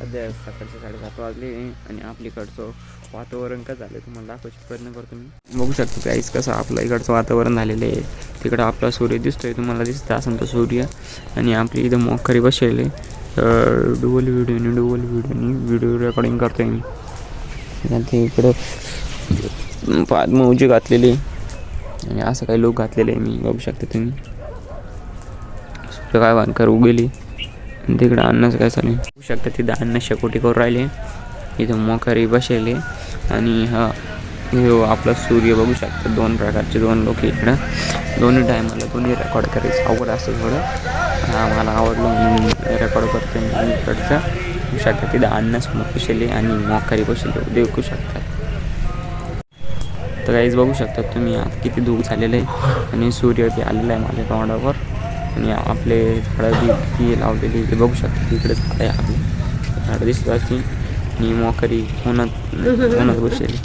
सध्या सकाळचे साडेसात वाजले आणि आपलीकडचं वातावरण का झालं तुम्हाला दाखवायचे प्रयत्न करतो मी बघू शकतो काहीच कसं आपलं इकडचं वातावरण झालेलं आहे. तिकडं आपला सूर्य दिसतोय तुम्हाला दिसतं असं तो सूर्य. आणि आपली इथं मोखरी बसलेले डुबल व्हिडिओनी डुबल व्हिडिओनी व्हिडिओ रेकॉर्डिंग करतोय मी. आणि ते इकडं पाच मौजी घातलेली आणि असं काही लोक घातलेले आहे मी बघू शकता तुम्ही. तिकडं काय वानकर उगेली. आणि तिकडं अन्नच काय चालेल होऊ शकता तिथं अन्न शकोटी करून राहिले. इथं मोखारी बसेले आणि हा हे हो, आपला सूर्य बघू शकतात दोन प्रकारचे दोन लोक इकडं. दोन्ही टायमाला दोन्ही रेकॉर्ड करायचं. आवड असतं थोडं. हा मला आवडलं म्हणून रेकॉर्ड करते मी इकडचं. होऊ शकतं तिथं अन्नच बसले आणि मोखारी बसले देखू शकतात तर काहीच बघू शकता तुम्ही आता किती धूप झालेलं आहे. आणि सूर्य ते आलेला आहे माझ्या तोंडावर. आणि आपले झाडं बी किती लावलेली ते बघू शकता तिकडे झाडं आहे आपले. झाडं दिसत असतील आणि मोकरी उन्हात उन्हात बसलेली.